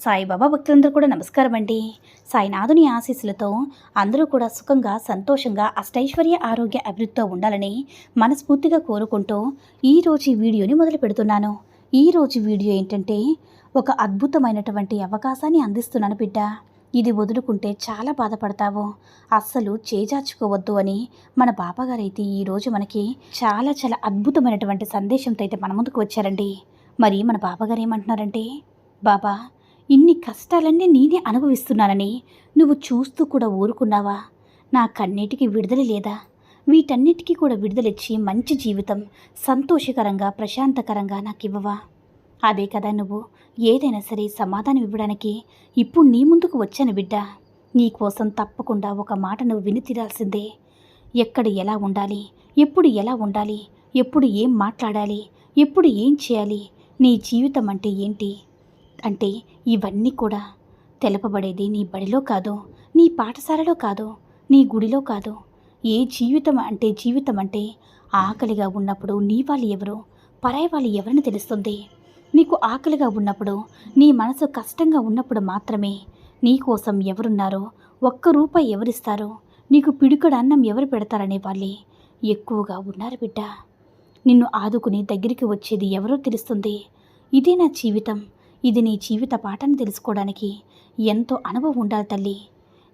సాయిబాబా భక్తులందరూ కూడా నమస్కారం అండి. సాయినాథుని ఆశీస్సులతో అందరూ కూడా సుఖంగా సంతోషంగా అష్టైశ్వర్య ఆరోగ్య అభివృద్ధితో ఉండాలని మనస్ఫూర్తిగా కోరుకుంటూ ఈరోజు ఈ వీడియోని మొదలు పెడుతున్నాను. ఈరోజు వీడియో ఏంటంటే ఒక అద్భుతమైనటువంటి అవకాశాన్ని అందిస్తున్నాను బిడ్డ. ఇది వదులుకుంటే చాలా బాధపడతావు. అస్సలు చేజార్చుకోవద్దు అని మన బాబాగారైతే ఈరోజు మనకి చాలా చాలా అద్భుతమైనటువంటి సందేశంతో అయితే మన ముందుకు వచ్చారండి. మరి మన బాబాగారు ఏమంటున్నారంటే బాబా ఇన్ని కష్టాలన్నీ నేనే అనుభవిస్తున్నానని నువ్వు చూస్తూ కూడా ఊరుకున్నావా? నా కన్నీటికి విడుదల లేదా? వీటన్నిటికీ కూడా విడుదలిచ్చి మంచి జీవితం సంతోషకరంగా ప్రశాంతకరంగా నాకు ఇవ్వవా అదే కదా నువ్వు. ఏదైనా సరే సమాధానం ఇవ్వడానికి ఇప్పుడు నీ ముందుకు వచ్చాను బిడ్డ. నీకోసం తప్పకుండా ఒక మాట నువ్వు విని తీరాల్సిందే. ఎక్కడ ఎలా ఉండాలి? ఎప్పుడు ఎలా ఉండాలి? ఎప్పుడు ఏం మాట్లాడాలి? ఎప్పుడు ఏం చేయాలి? నీ జీవితం అంటే ఏంటి? అంటే ఇవన్నీ కూడా తెలపబడేది నీ బడిలో కాదు నీ పాఠశాలలో కాదు నీ గుడిలో కాదు. ఏ జీవితం అంటే జీవితం అంటే ఆకలిగా ఉన్నప్పుడు నీ వాళ్ళు ఎవరు పరాయి వాళ్ళు ఎవరిని తెలుస్తుంది. నీకు ఆకలిగా ఉన్నప్పుడు నీ మనసు కష్టంగా ఉన్నప్పుడు మాత్రమే నీ కోసం ఎవరున్నారో ఒక్క రూపాయి ఎవరిస్తారో నీకు పిడికడు అన్నం ఎవరు పెడతారనే వాళ్ళే ఎక్కువగా ఉన్నారు బిడ్డ. నిన్ను ఆదుకుని దగ్గరికి వచ్చేది ఎవరో తెలుస్తుంది. ఇదే నా జీవితం. ఇది నీ జీవిత పాఠం తెలుసుకోవడానికి ఎంతో అనుభవం ఉండాలి తల్లి.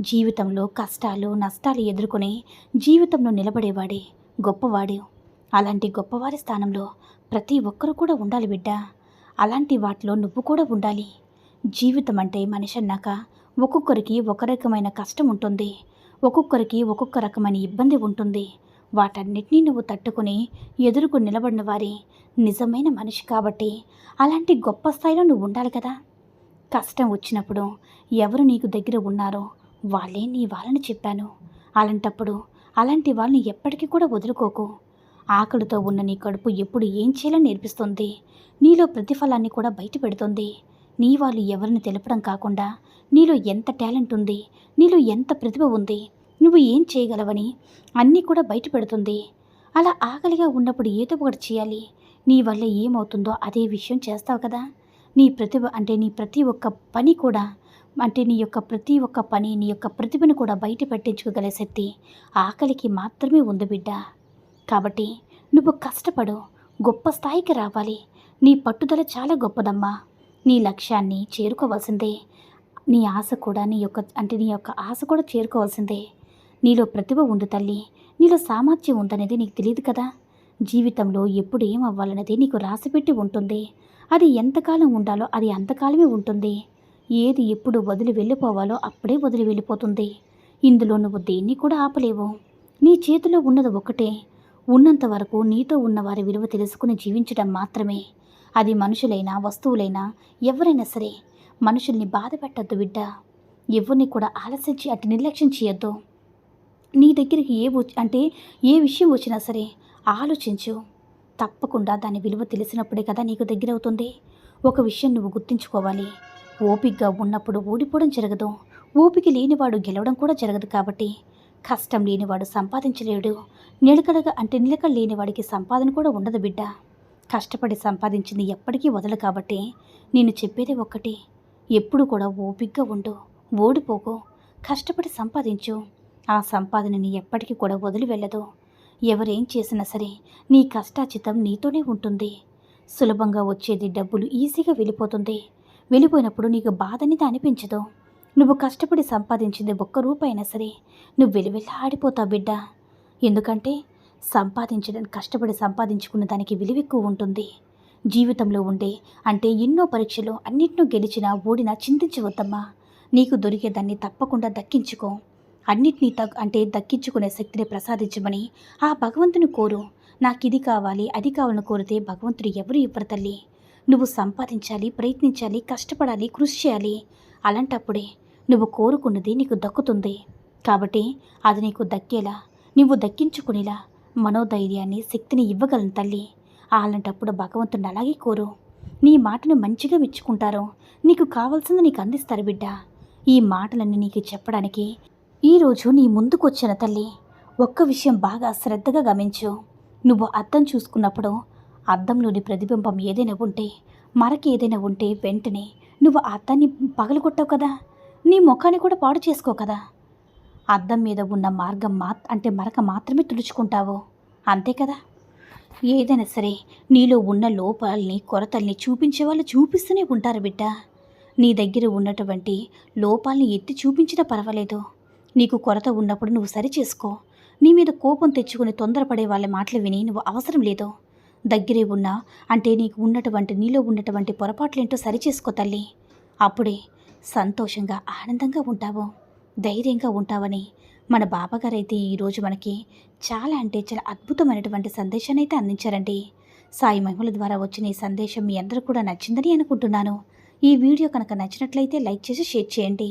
జీవితంలో కష్టాలు నష్టాలు ఎదుర్కొని జీవితంలో నిలబడేవాడే గొప్పవాడు. అలాంటి గొప్పవారి స్థానంలో ప్రతి ఒక్కరూ కూడా ఉండాలి బిడ్డ. అలాంటి వాటిలో నువ్వు కూడా ఉండాలి. జీవితం అంటే మనిషి అన్నాక ఒక్కొక్కరికి ఒక రకమైన కష్టం ఉంటుంది. ఒక్కొక్కరికి ఒక్కొక్క రకమైన ఇబ్బంది ఉంటుంది. వాటన్నిటినీ నువ్వు తట్టుకుని ఎదురుకు నిలబడిన వారి నిజమైన మనిషి కాబట్టి అలాంటి గొప్ప స్థాయిలో నువ్వు ఉండాలి కదా. కష్టం వచ్చినప్పుడు ఎవరు నీకు దగ్గర ఉన్నారో వాళ్ళే నీ వాళ్ళని చెప్పాను. అలాంటప్పుడు అలాంటి వాళ్ళని ఎప్పటికీ కూడా వదులుకోకు. ఆకలితో ఉన్న నీ కడుపు ఎప్పుడు ఏం చేయాలని నేర్పిస్తుంది? నీలో ప్రతిఫలాన్ని కూడా బయట పెడుతుంది. నీ వాళ్ళు ఎవరిని తెలపడం కాకుండా నీలో ఎంత టాలెంట్ ఉంది? నీలో ఎంత ప్రతిభ ఉంది? నువ్వు ఏం చేయగలవని? అన్నీ కూడా బయట పెడుతుంది. అలా ఆకలిగా ఉన్నప్పుడు ఏదో ఒకటి చేయాలి. నీ వల్ల ఏమవుతుందో అదే విషయం చేస్తావు కదా? నీ ప్రతిభ అంటే నీ ప్రతి ఒక్క పని కూడా అంటే నీ యొక్క ప్రతి ఒక్క పని నీ యొక్క ప్రతిభను కూడా బయట పెట్టించుకోగల శక్తి ఆకలికి మాత్రమే ఉంది బిడ్డ. కాబట్టి నువ్వు కష్టపడు గొప్ప స్థాయికి రావాలి. నీ పట్టుదల చాలా గొప్పదమ్మా. నీ లక్ష్యాన్ని చేరుకోవాల్సిందే. నీ ఆశ కూడా నీ యొక్క అంటే నీ యొక్క ఆశ కూడా చేరుకోవాల్సిందే. నీలో ప్రతిభ ఉంది తల్లి. నీలో సామర్థ్యం ఉందనేది నీకు తెలియదు కదా. జీవితంలో ఎప్పుడు ఏం అవ్వాలనేది నీకు రాసిపెట్టి ఉంటుంది. అది ఎంతకాలం ఉండాలో అది అంతకాలమే ఉంటుంది. ఏది ఎప్పుడు వదిలి వెళ్ళిపోవాలో అప్పుడే వదిలి వెళ్ళిపోతుంది. ఇందులో నువ్వు దేన్ని కూడా ఆపలేవు. నీ చేతిలో ఉన్నది ఒకటే ఉన్నంత వరకు నీతో ఉన్నవారి విలువ తెలుసుకుని జీవించడం మాత్రమే. అది మనుషులైనా వస్తువులైనా ఎవరైనా సరే మనుషుల్ని బాధ పెట్టద్దు బిడ్డ. ఎవరిని కూడా ఆలస్యం అటు నిర్లక్ష్యం చేయొద్దు. నీ దగ్గరికి ఏ అంటే ఏ విషయం వచ్చినా సరే ఆలోచించు. తప్పకుండా దాని విలువ తెలిసినప్పుడే కదా నీకు దగ్గర అవుతుంది ఒక విషయం నువ్వు గుర్తుంచుకోవాలి. ఓపికగా ఉన్నప్పుడు ఓడిపోవడం జరగదు. ఓపిక లేనివాడు గెలవడం కూడా జరగదు కాబట్టి కష్టం లేనివాడు సంపాదించలేడు. నిలకడగా అంటే నిలకడ లేనివాడికి సంపాదన కూడా ఉండదు బిడ్డ. కష్టపడి సంపాదించింది ఎప్పటికీ వదలు కాబట్టి నేను చెప్పేది ఒక్కటి. ఎప్పుడు కూడా ఓపిగ్గా ఉండు ఓడిపోకు. కష్టపడి సంపాదించు. ఆ సంపాదనని ఎప్పటికీ కూడా వదిలి వెళ్ళదు. ఎవరేం చేసినా సరే నీ కష్టాచితం నీతోనే ఉంటుంది. సులభంగా వచ్చేది డబ్బులు ఈజీగా వెళ్ళిపోతుంది. వెళ్ళిపోయినప్పుడు నీకు బాధనిది అనిపించదు. నువ్వు కష్టపడి సంపాదించింది ఒక్క రూపాయినా సరే నువ్వు వెలివెల్లా ఆడిపోతావు బిడ్డ. ఎందుకంటే సంపాదించడం కష్టపడి సంపాదించుకున్న దానికి విలువ ఎక్కువ ఉంటుంది. జీవితంలో ఉండే అంటే ఎన్నో పరీక్షలు అన్నిటినూ గెలిచినా ఓడినా చింతించవద్దమ్మా. నీకు దొరికేదాన్ని తప్పకుండా దక్కించుకో. అన్నిటినీ తగ్ అంటే దక్కించుకునే శక్తిని ప్రసాదించమని ఆ భగవంతుని కోరు. నాకు ఇది కావాలి అది కావాలని కోరితే భగవంతుడు ఎవరు ఇవ్వరు తల్లి. నువ్వు సంపాదించాలి ప్రయత్నించాలి కష్టపడాలి కృషి చేయాలి. అలాంటప్పుడే నువ్వు కోరుకున్నది నీకు దక్కుతుంది. కాబట్టి అది నీకు దక్కేలా నువ్వు దక్కించుకునేలా మనోధైర్యాన్ని శక్తిని ఇవ్వగలను తల్లి. అలాంటప్పుడు భగవంతుని అలాగే కోరు. నీ మాటను మంచిగా మెచ్చుకుంటారు. నీకు కావాల్సింది నీకు అందిస్తారు బిడ్డ. ఈ మాటలన్నీ నీకు చెప్పడానికి ఈరోజు నీ ముందుకొచ్చిన తల్లి ఒక్క విషయం బాగా శ్రద్ధగా గమనించు. నువ్వు అద్దం చూసుకున్నప్పుడు అద్దంలోని ప్రతిబింబం ఏదైనా ఉంటే మరకి ఏదైనా ఉంటే వెంటనే నువ్వు ఆ అద్దాన్ని పగలగొట్టావు కదా? నీ ముఖాన్ని కూడా పాడు చేసుకో కదా? అద్దం మీద ఉన్న మార్గం మా అంటే మరక మాత్రమే తుడుచుకుంటావు. అంతే కదా? ఏదైనా సరే నీలో ఉన్న లోపాలని కొరతల్ని చూపించే వాళ్ళు చూపిస్తూనే ఉంటారు బిడ్డ. నీ దగ్గర ఉన్నటువంటి లోపాలని ఎత్తి చూపించినా పర్వాలేదు. నీకు కొరత ఉన్నప్పుడు నువ్వు సరి చేసుకో నీ మీద కోపం తెచ్చుకుని తొందరపడే వాళ్ళ మాటలు విని నువ్వు అవసరం లేదు. దగ్గరే ఉన్నా అంటే నీకు ఉన్నటువంటి నీలో ఉన్నటువంటి పొరపాట్లేంటో సరి చేసుకో తల్లి. అప్పుడే సంతోషంగా ఆనందంగా ఉంటావు. ధైర్యంగా ఉంటావని మన బాబాగారు అయితే ఈరోజు మనకి చాలా అంటే చాలా అద్భుతమైనటువంటి సందేశాన్ని అయితే అందించారండి. సాయి మహిమల ద్వారా వచ్చిన ఈ సందేశం మీ అందరూ కూడా నచ్చిందని అనుకుంటున్నాను. ఈ వీడియో కనుక నచ్చినట్లయితే లైక్ చేసి షేర్ చేయండి.